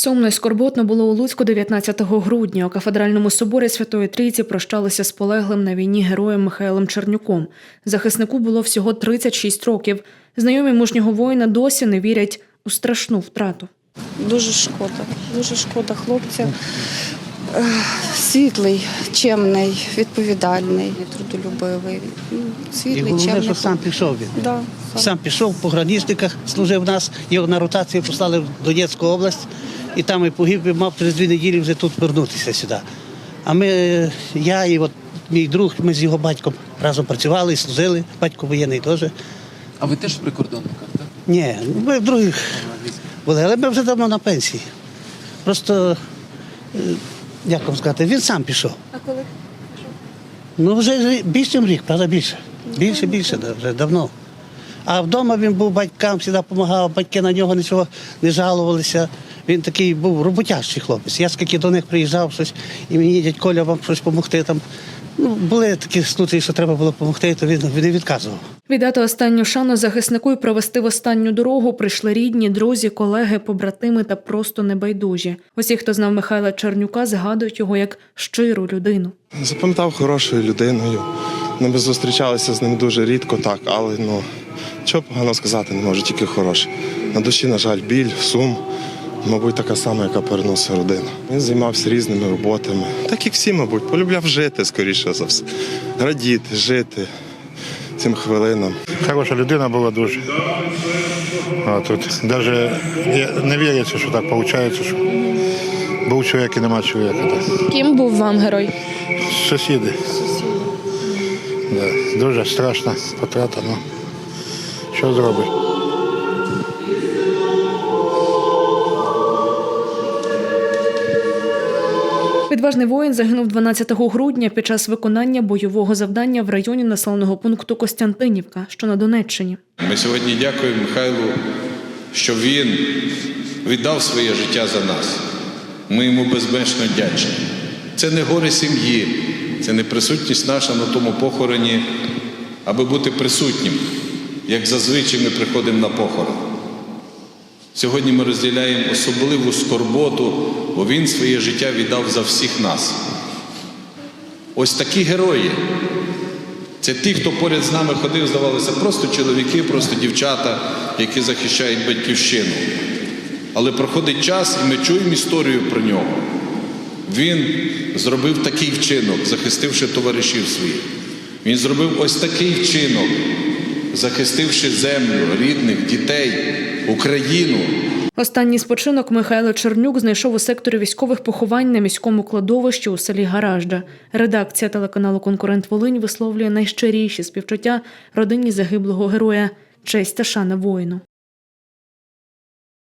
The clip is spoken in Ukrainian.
Сумно й скорботно було у Луцьку 19 грудня. У кафедральному соборі Святої Трійці прощалися з полеглим на війні героєм Михайлом Чернюком. Захиснику було всього 36 років. Знайомі мужнього воїна досі не вірять у страшну втрату. Дуже шкода, дуже шкода хлопця. Світлий, чемний, відповідальний, трудолюбивий. Ну, І Світлий, головне, чемний. що сам пішов він. Да, сам. Сам пішов по граничниках, служив нас, його на ротацію послали в Донецьку область, і там і погиб, і мав через дві неділі вже тут вернутися сюди. А ми, я і от мій друг, ми з його батьком разом працювали і служили, батько воєнний теж. А ви теж в прикордонниках, так? Ні, ми в других були, але ми вже давно на пенсії. Просто, е, як вам сказати, він сам пішов. А коли? Ну, вже більше ніж рік, правда, більше. Більше, більше, да, вже давно. А вдома він був батькам, завжди допомагав, батьки на нього нічого не жалувалися. Він такий був роботящий хлопець. Я скільки до них приїжджав щось, і мені дядь Коля вам щось допомогти. Там. Ну, були такі случаї, що треба було допомогти, то він, не відказував. Віддати останню шану захиснику і провести в останню дорогу прийшли рідні, друзі, колеги, побратими та просто небайдужі. Усі, хто знав Михайла Чернюка, згадують його як щиру людину. Запам'ятав хорошою людиною. Ну, Ми зустрічалися з ним дуже рідко, так, але ну чого погано сказати, не можу, тільки хороше. На душі, на жаль, біль, сум, мабуть, така сама, яка переносить родина. Він займався різними роботами, так як всі, мабуть, полюбляв жити, скоріше за все. Радіти, жити цим хвилинам. Хороша людина була дуже. А тут навіть не віриться, що так виходить, що був чоловік і нема чоловіка. Так. Ким був вам герой? Сусіди. Да. Дуже страшна потрата. Ну, що зробиш? Відважний воїн загинув 12 грудня під час виконання бойового завдання в районі населеного пункту Костянтинівка, що на Донеччині. Ми сьогодні дякуємо Михайлу, що він віддав своє життя за нас. Ми йому безмежно вдячні. Це не горе сім'ї, це не присутність наша на тому похороні, аби бути присутнім, як зазвичай ми приходимо на похорон. Сьогодні ми розділяємо особливу скорботу, бо він своє життя віддав за всіх нас. Ось такі герої. Це ті, хто поряд з нами ходив, здавалося, просто чоловіки, просто дівчата, які захищають батьківщину. Але проходить час, і ми чуємо історію про нього. Він зробив такий вчинок, захистивши товаришів своїх. Він зробив ось такий вчинок, захистивши землю, рідних, дітей, Україну. Останній спочинок Михайло Чернюк знайшов у секторі військових поховань на міському кладовищі у селі Гаражда. Редакція телеканалу Конкурент Волинь висловлює найщиріші співчуття родині загиблого героя. Честь та шана воїну.